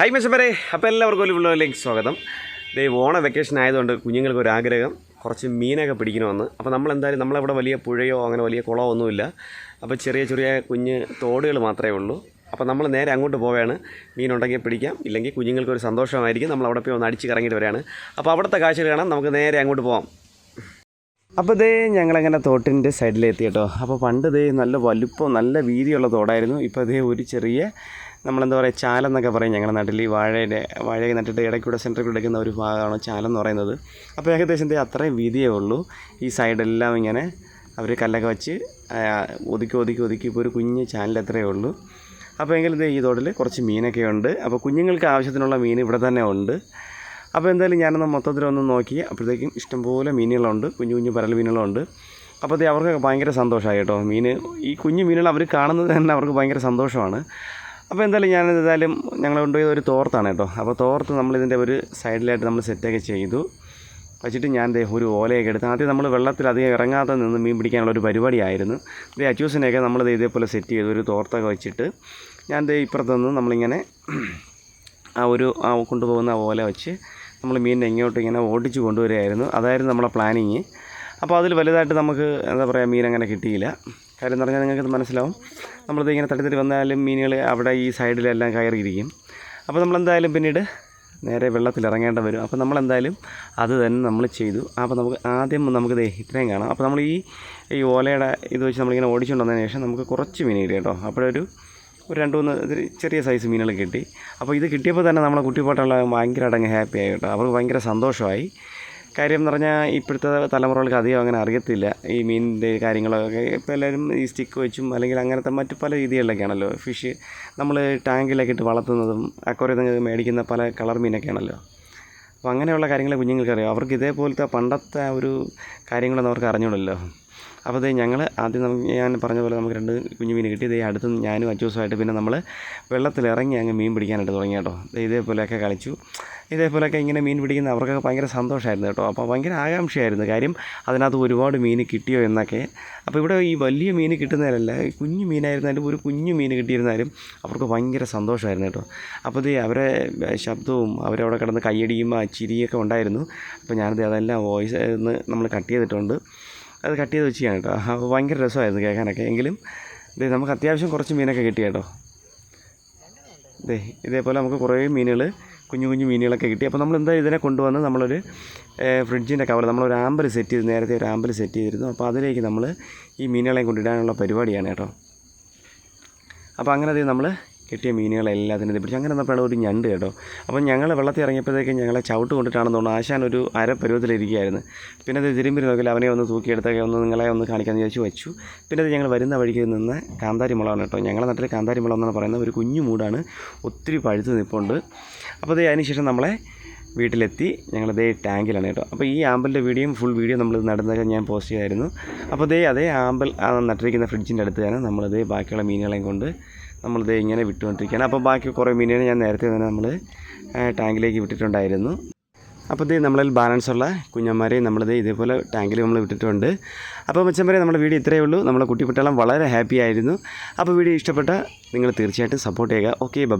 High മെസ്സപ്പരെ അപ്പോൾ എല്ലാവർക്കും ഒരു പിള്ളേരിലേക്ക് സ്വാഗതം. ദേ ഓണ വെക്കേഷൻ ആയതുകൊണ്ട് കുഞ്ഞുങ്ങൾക്ക് ഒരു ആഗ്രഹം. കുറച്ച് മീനൊക്കെ പിടിക്കണമെന്ന്. അപ്പോൾ നമ്മൾ എന്തായാലും നമ്മളവിടെ വലിയ പുഴയോ അങ്ങനെ വലിയ കുളമോ ഒന്നുമില്ല. അപ്പോൾ ചെറിയ ചെറിയ കുഞ്ഞ് തോടുകൾ മാത്രമേ ഉള്ളൂ. അപ്പോൾ നമ്മൾ നേരെ അങ്ങോട്ട് പോവുകയാണ്. മീനുണ്ടെങ്കിൽ പിടിക്കാം. ഇല്ലെങ്കിൽ കുഞ്ഞുങ്ങൾക്ക് ഒരു സന്തോഷമായിരിക്കും. നമ്മൾ അവിടെ പോയി ഒന്ന് അടിച്ച് കറങ്ങിയിട്ട് വരികയാണ്. അപ്പോൾ അവിടുത്തെ കാഴ്ചകൾ കാണാം. നമുക്ക് നേരെ അങ്ങോട്ട് പോവാം. അപ്പോൾ ഇതേ ഞങ്ങളങ്ങനെ തോട്ടിന്റെ സൈഡിലെത്തി കേട്ടോ. അപ്പോൾ പണ്ട് ഇതേ നല്ല വലുപ്പം നല്ല വീതിയുള്ള തോടായിരുന്നു. ഇപ്പോൾ ഇതേ ഒരു ചെറിയ നമ്മളെന്താ പറയുക ചാലം എന്നൊക്കെ പറയും ഞങ്ങളുടെ നാട്ടിൽ ഈ വാഴയുടെ വാഴ നട്ടിട്ട് ഇടയ്ക്കൂടെ സെന്ററിൽ കൂടെ എടുക്കുന്ന ഒരു ഭാഗമാണ് ചാലം എന്ന് പറയുന്നത്. അപ്പോൾ ഏകദേശം അത്രയും വീതിയേ ഉള്ളൂ. ഈ സൈഡെല്ലാം ഇങ്ങനെ അവർ കല്ലൊക്കെ വെച്ച് ഒതുക്കി ഒതുക്കി ഒതുക്കി ഇപ്പോൾ ഒരു കുഞ്ഞ് ചാനൽ അത്രയേ ഉള്ളൂ. അപ്പോൾ എങ്കിലും ഇത് ഈ തോട്ടിൽ കുറച്ച് മീനൊക്കെ ഉണ്ട്. അപ്പോൾ കുഞ്ഞുങ്ങൾക്ക് ആവശ്യത്തിനുള്ള മീൻ ഇവിടെ തന്നെ ഉണ്ട്. അപ്പോൾ എന്തായാലും ഞാനൊന്ന് മൊത്തത്തിലൊന്ന് നോക്കി. അപ്പോഴത്തേക്കും ഇഷ്ടംപോലെ മീനുകളുണ്ട്. കുഞ്ഞു കുഞ്ഞു പരൽ മീനുകളുണ്ട്. അപ്പോൾ അവർക്കൊക്കെ അവർക്ക് ഭയങ്കര സന്തോഷമായി കേട്ടോ. മീൻ ഈ കുഞ്ഞു മീനുകൾ അവർ കാണുന്നത് തന്നെ അവർക്ക് ഭയങ്കര സന്തോഷമാണ്. അപ്പോൾ എന്തായാലും ഞാൻ എന്തായാലും ഞങ്ങൾ കൊണ്ടുപോയത് ഒരു തോർത്താണ് കേട്ടോ. അപ്പോൾ തോർത്ത് നമ്മളിതിന്റെ ഒരു സൈഡിലായിട്ട് നമ്മൾ സെറ്റൊക്കെ ചെയ്തു. വെച്ചിട്ട് ഞാൻ ഒരു ഓലയൊക്കെ എടുത്ത് ആദ്യം നമ്മൾ വെള്ളത്തിൽ അധികം ഇറങ്ങാതെ നിന്ന് മീൻ പിടിക്കാനുള്ള ഒരു പരിപാടിയായിരുന്നു. ദേ അച്ചൂസിനെയൊക്കെ നമ്മൾ ഇതേപോലെ സെറ്റ് ചെയ്തു ഒരു തോർത്തൊക്കെ വെച്ചിട്ട് ഞാൻ ദേ ഇപ്പുറത്ത് നിന്ന് നമ്മളിങ്ങനെ ആ ഒരു ആ കൊണ്ടുപോകുന്ന ഓല വെച്ച് നമ്മൾ മീനിനെ ഇങ്ങോട്ട് ഇങ്ങനെ ഓടിച്ച് കൊണ്ടുവരികയായിരുന്നു. അതായിരുന്നു നമ്മളെ പ്ലാനിങ് അപ്പോൾ അതിൽ വലുതായിട്ട് നമുക്ക് എന്താ പറയുക മീൻ അങ്ങനെ കിട്ടിയില്ല. കാര്യം എന്ന് പറഞ്ഞാൽ നിങ്ങൾക്കത് മനസ്സിലാവും. നമ്മളിത് ഇങ്ങനെ തട്ടിത്തട്ടി വന്നാലും മീനുകൾ അവിടെ ഈ സൈഡിലെല്ലാം കയറിയിരിക്കും. അപ്പോൾ നമ്മളെന്തായാലും പിന്നീട് നേരെ വെള്ളത്തിൽ ഇറങ്ങേണ്ട വരും. അപ്പോൾ നമ്മളെന്തായാലും അത് തന്നെ നമ്മൾ ചെയ്തു. അപ്പോൾ നമുക്ക് ആദ്യം നമുക്ക് ഇത്രയും കാണാം. അപ്പോൾ നമ്മൾ ഈ ഈ ഓലയുടെ ഇത് വെച്ച് നമ്മളിങ്ങനെ ഓടിച്ചുകൊണ്ട് വന്നതിന് ശേഷം നമുക്ക് കുറച്ച് മീൻ കിട്ടി കേട്ടോ. അപ്പോഴൊരു ഒരു രണ്ട് മൂന്ന് ചെറിയ സൈസ് മീനുകൾ കിട്ടി. അപ്പോൾ ഇത് കിട്ടിയപ്പോൾ തന്നെ നമ്മളെ കുട്ടിപ്പാട്ടുള്ള ഭയങ്കരമായിട്ട് അങ്ങ് ഹാപ്പി ആയി കേട്ടോ. അവർക്ക് ഭയങ്കര സന്തോഷമായി. കാര്യം എന്ന് പറഞ്ഞാൽ ഇപ്പോഴത്തെ തലമുറകൾക്ക് അധികം അങ്ങനെ അറിയത്തില്ല. ഈ മീനിന്റെ കാര്യങ്ങളൊക്കെ ഇപ്പോൾ എല്ലാവരും ഈ സ്റ്റിക്ക് വെച്ചും അല്ലെങ്കിൽ അങ്ങനത്തെ മറ്റ് പല രീതികളിലൊക്കെയാണല്ലോ. ഫിഷ് നമ്മൾ ടാങ്കിലൊക്കെ ഇട്ട് വളർത്തുന്നതും അക്വറിയത്തിൽ മേടിക്കുന്ന പല കളർ മീനൊക്കെയാണല്ലോ. അപ്പോൾ അങ്ങനെയുള്ള കാര്യങ്ങളെ കുഞ്ഞുങ്ങൾക്കറിയാം. അവർക്ക് ഇതേപോലത്തെ പണ്ടത്തെ ഒരു കാര്യങ്ങളൊന്നും അവർക്ക് അറിഞ്ഞൂടല്ലോ അപ്പോൾ ദേ ഞങ്ങൾ ആദ്യം നമുക്ക് ഞാൻ പറഞ്ഞ പോലെ നമുക്ക് രണ്ട് കുഞ്ഞു മീൻ കിട്ടി. ഇതേ അടുത്ത് ഞാനും അച്ചൂസുമായിട്ട് പിന്നെ നമ്മൾ വെള്ളത്തിൽ ഇറങ്ങി അങ്ങ് മീൻ പിടിക്കാനായിട്ട് തുടങ്ങി കേട്ടോ. ഇതേപോലെയൊക്കെ കളിച്ചു. ഇതേപോലെയൊക്കെ ഇങ്ങനെ മീൻ പിടിക്കുന്ന അവർക്കൊക്കെ ഭയങ്കര സന്തോഷമായിരുന്നു കേട്ടോ. അപ്പോൾ ഭയങ്കര ആകാംക്ഷയായിരുന്നു. കാര്യം അതിനകത്ത് ഒരുപാട് മീൻ കിട്ടിയോ എന്നൊക്കെ. അപ്പോൾ ഇവിടെ ഈ വലിയ മീൻ കിട്ടുന്നതിലല്ല കുഞ്ഞു മീനായിരുന്നാലും ഒരു കുഞ്ഞു മീൻ കിട്ടിയിരുന്നാലും അവർക്ക് ഭയങ്കര സന്തോഷമായിരുന്നു കേട്ടോ. അപ്പോൾ ഇത് അവരെ ശബ്ദവും അവരവിടെ കിടന്ന് കയ്യടിയും ആ ചിരിയൊക്കെ ഉണ്ടായിരുന്നു. അപ്പോൾ ഞാനത് അതെല്ലാം വോയിസ് നമ്മൾ കട്ട് ചെയ്തിട്ടുണ്ട്. അത് കട്ട് ചെയ്ത് വെച്ച് കേട്ടോ. ഭയങ്കര രസമായിരുന്നു കേൾക്കാനൊക്കെ. എങ്കിലും ഇത് നമുക്ക് അത്യാവശ്യം കുറച്ച് മീനൊക്കെ കിട്ടി കേട്ടോ. ദേ ഇതേപോലെ നമുക്ക് കുറേ മീനുകൾ കുഞ്ഞു കുഞ്ഞു മീനുകളൊക്കെ കിട്ടി. അപ്പോൾ നമ്മൾ എന്താ ഇതിനെ കൊണ്ടുവന്ന് നമ്മളൊരു ഫ്രിഡ്ജിന്റെ കവർ നമ്മളൊരു ആമ്പൽ സെറ്റ് ചെയ്ത് നേരത്തെ ഒരു ആമ്പൽ സെറ്റ് ചെയ്തിരുന്നു. അപ്പോൾ അതിലേക്ക് നമ്മൾ ഈ മീനുകളെ കൊണ്ടിടാനുള്ള പരിപാടിയാണ് കേട്ടോ. അപ്പോൾ അങ്ങനെ അത് നമ്മൾ കിട്ടിയ മീനുകളെല്ലാം അതിനെ പിടിച്ചു അങ്ങനെ വന്നപ്പോഴാണ് ഒരു ഞണ്ട് കേട്ടോ. അപ്പോൾ ഞങ്ങൾ വെള്ളത്തിൽ ഇറങ്ങിയപ്പോഴത്തേക്ക് ഞങ്ങളെ ചവിട്ട് കൊണ്ടിട്ടാണെന്ന് തോന്നുന്നു. ആശാൻ ഒരു അര പരുവത്തിലിരിക്കുകയായിരുന്നു പിന്നെ അത് തിരുമ്പി നോക്കില്ല അവനെ ഒന്ന് തൂക്കിയെടുത്തൊക്കെ ഒന്ന് നിങ്ങളെ ഒന്ന് കാണിക്കാമെന്ന് വിചാരിച്ച് വെച്ചു. പിന്നെ അത് ഞങ്ങൾ വരുന്ന വഴിക്ക് നിന്ന് കാന്താരി മുളകാണ് കേട്ടോ. ഞങ്ങളുടെ നാട്ടിൽ കാന്താരി മുളക് എന്നാണ് പറയുന്നത്. ഒരു കുഞ്ഞു മൂടാണ്. ഒത്തിരി പഴുത്ത് നിൽപ്പുണ്ട് അപ്പോൾ അത് അതിനുശേഷം നമ്മളെ വീട്ടിലെത്തി. ഞങ്ങളതേ ടാങ്കിലാണ് കേട്ടോ. അപ്പോൾ ഈ ആമ്പലിന്റെ വീഡിയോയും ഫുൾ വീഡിയോ നമ്മൾ നടന്നൊക്കെ ഞാൻ പോസ്റ്റ് ചെയ്തായിരുന്നു. അപ്പോൾ ദേ അതേ ആമ്പൽ നട്ടിരിക്കുന്ന ഫ്രിഡ്ജിന്റെ അടുത്ത് തന്നെ ദേ ബാക്കിയുള്ള മീനുകളെയും കൊണ്ട് നമ്മളിതേ ഇങ്ങനെ വിട്ടുകൊണ്ടിരിക്കുകയാണ്. അപ്പോൾ ബാക്കി കുറേ മീനുകൾ ഞാൻ നേരത്തെ തന്നെ നമ്മൾ ടാങ്കിലേക്ക് വിട്ടിട്ടുണ്ടായിരുന്നു. അപ്പോൾ ഇത് നമ്മളിൽ ബാലൻസ് ഉള്ള കുഞ്ഞന്മാരെയും നമ്മളിത് ഇതേപോലെ ടാങ്കിൽ നമ്മൾ വിട്ടിട്ടുണ്ട്. അപ്പോൾ മച്ചന്മാരെ നമ്മുടെ വീഡിയോ ഇത്രയേ ഉള്ളൂ. നമ്മുടെ കുട്ടിപ്പട്ടാളം വളരെ ഹാപ്പി ആയിരുന്നു. അപ്പോൾ വീഡിയോ ഇഷ്ടപ്പെട്ട നിങ്ങൾ തീർച്ചയായിട്ടും സപ്പോർട്ട് ചെയ്യുക. Okay bye